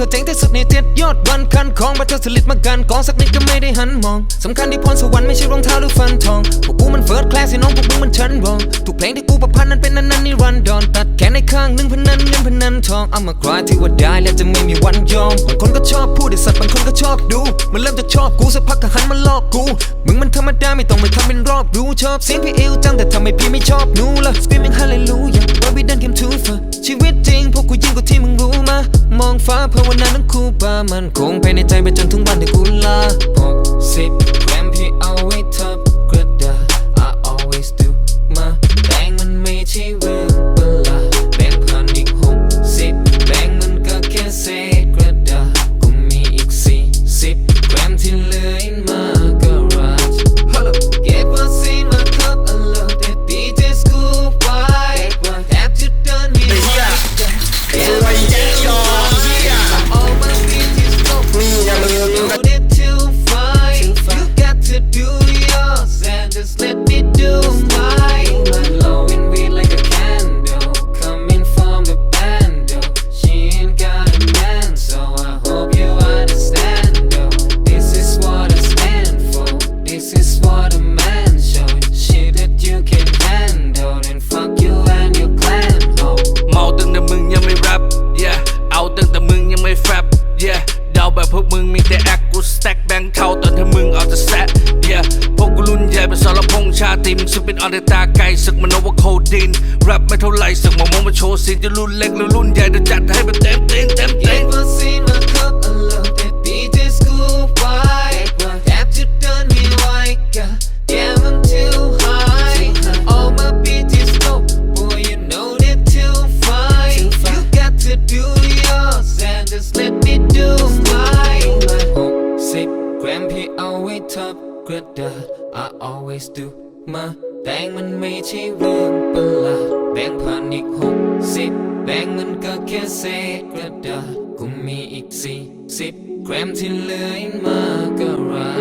เขาเจ๋งที่สุดในเจ็ดยอดวันคันของบัตเตอสลิดมากันกองสักนิดก็ไม่ได้หันมองสำคัญที่พรสวรรค์ไม่ใช่รองเท้าหรือฟันทองพวกกูมันเฟิร์สคลาสที่น้องพวกมึงมันชั้นรองทุกเพลงที่กูประพันธ์นั้นเป็นนันนันนี่รันดอนตัดแขนในข้างหนึ่งพนันเงินพนันทองเอามาคลายที่ว่าได้แล้วจะไม่มีวันยอมบางคนก็ชอบพูดไอ้สัตว์บางคนก็ชอบดู มันเริ่มจากชอบกูสักพักก็หันมาลอกกูมึงมันธรรมดาไม่ต้องไปทำเป็นรอบรู้ชอบเสียงพี่เอวจังแต่ทำไมพี่ไม่ชอบหนูล่ะ screaming hallelujah when we done came too far ชีวิต ฟ้าภาวนานั้นคู่ปามันคงภายในใจไปจนถึงวันที่กูลา แต็กแบงค์เท่าตอนที่มึงเอาแต่แซะเดียพวกกูรุ่นใหญ่เป็นสารพงษ์ชาติมึงสึกเป็นออเดตาไก่ศึกมันโอเวอร์โคดินแรปไม่เท่าไหรศึกมามองมาโชว์สิจะรุ่นเล็กหรือรุ่นใหญ่เดี๋ยวจัดให้แบบเต็มเต็มเต็ม ระดาษ I always do มาแบงมันไม่ใช่เรื่องประหลาดแบงค์พันอีกหกสิบแบงมันก็แค่เศษกระดาษกูมีอีกสี่สิบแกรมที่เหลือมากมา